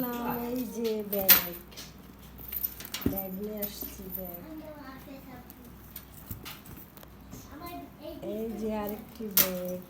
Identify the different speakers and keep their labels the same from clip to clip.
Speaker 1: আসলাম এই যে bag. Bag নিয়ে আসছি, ব্যাগ। এই যে আরেকটি ব্যাগ।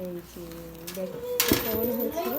Speaker 1: এই যে ব্যাগটা কেমন হয়েছে?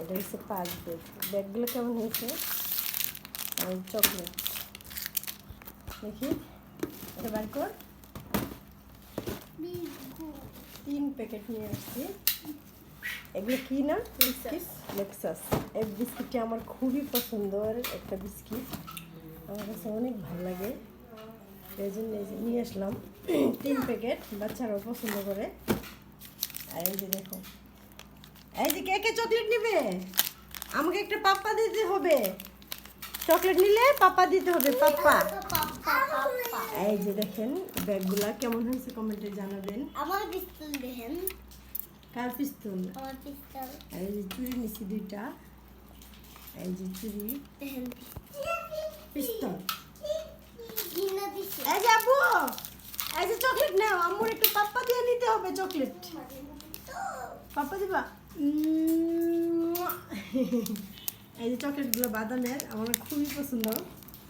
Speaker 1: এটা হচ্ছে পাঁচ ব্যাগ। ব্যাগগুলো কেমন হয়েছে? চকলেট। দেখি। এটা বার কর। তিন প্যাকেট নিয়ে আসছি। এগুলো কি না? বিস্কিট? লেক্সাস এই বিস্কিটটি আমার খুবই পছন্দের একটা বিস্কিট। আমার কাছে অনেক ভালো লাগে। এই জন্য নিয়ে আসলাম। তিন প্যাকেট, বাচ্চারাও পছন্দ করে। আর এই যে দেখো। এই যে কে কে চকলেট নেবে? আমাকে একটা পাপ্পা দিতে হবে। চকলেট নিলে পাপ্পা দিতে হবে পাপ্পা। এই যে দেখেন ব্যাগগুলা কেমন হয়েছে কমেন্টে জানাবেন।
Speaker 2: আমার পিস্তল দেখেন।
Speaker 1: কার পিস্তল?
Speaker 2: আমার পিস্তল।
Speaker 1: এই যে চুড়ি নিছি দুইটা। এই যে চুড়ি
Speaker 2: দেখেন
Speaker 1: পিস্তল। এই যে আপু এই যে চকলেট নাও। আম্মুর একটু পাপ্পা দিয়ে নিতে হবে চকলেট। পাপ্পা দিবা? এই যে চকলেটগুলো বাদামের আমার খুবই পছন্দ।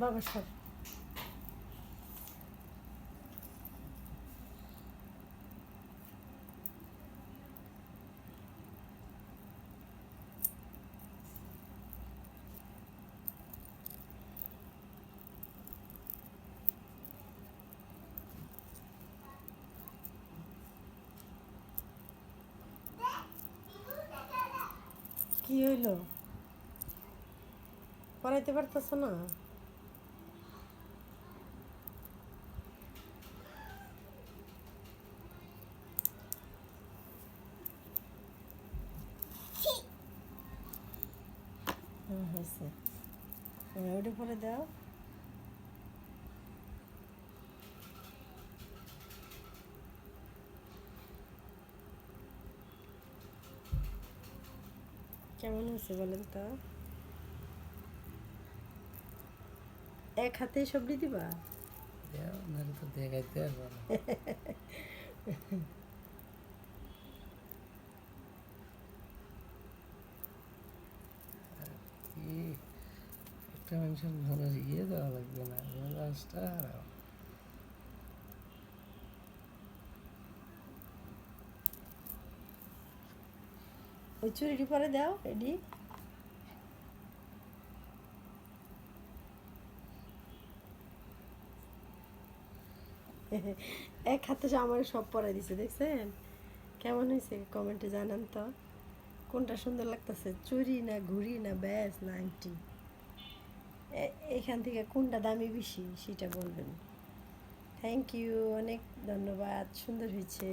Speaker 1: বাবা সব কি হইল? পড়াইতে পারতেছ না? হ্যাঁ হয়েছে। হ্যাঁ, ওটা পরে দাও। কেমন হয়েছে বলেন তো? এক হাতেই সবজি দিবা?
Speaker 3: দেখাইতে পারব না কি মানুষের ধরে ইয়ে দেওয়া লাগবে না মেজাজটা আর
Speaker 1: ওই চুরিটি পরে দাও এডি এক হাতে আমার সব পরাই দিছে, দেখছেন? কেমন হয়েছে কমেন্টে জানান তো। কোনটা সুন্দর লাগতেছে? চুরি না ঘুড়ি না ব্যাস না আংটি এখান থেকে কোনটা দামি বেশি সেটা বলবেন। থ্যাংক ইউ অনেক ধন্যবাদ সুন্দর হয়েছে।